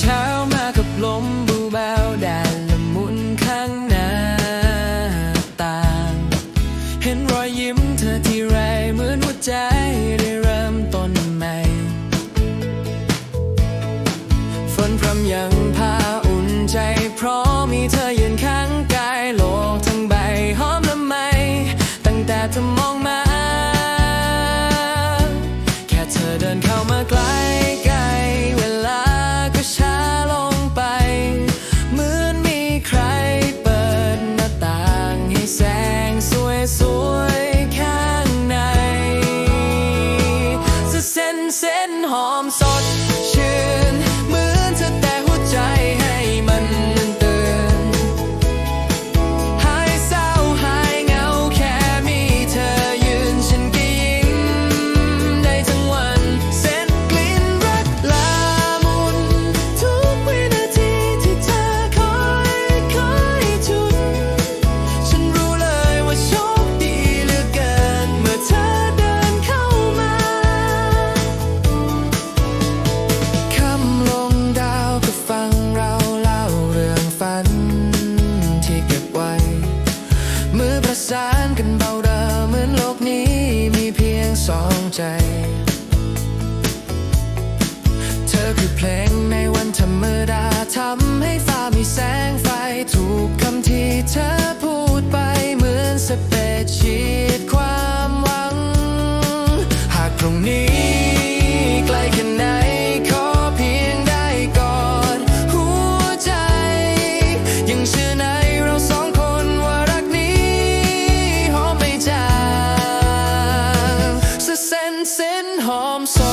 เช้ามากับลมบูเบาแดดละมุนข้างหน้าต่าง เห็นรอยยิ้มเธอที่ไรเหมือนหัวใจ สองใจ เธอคือเพลง home so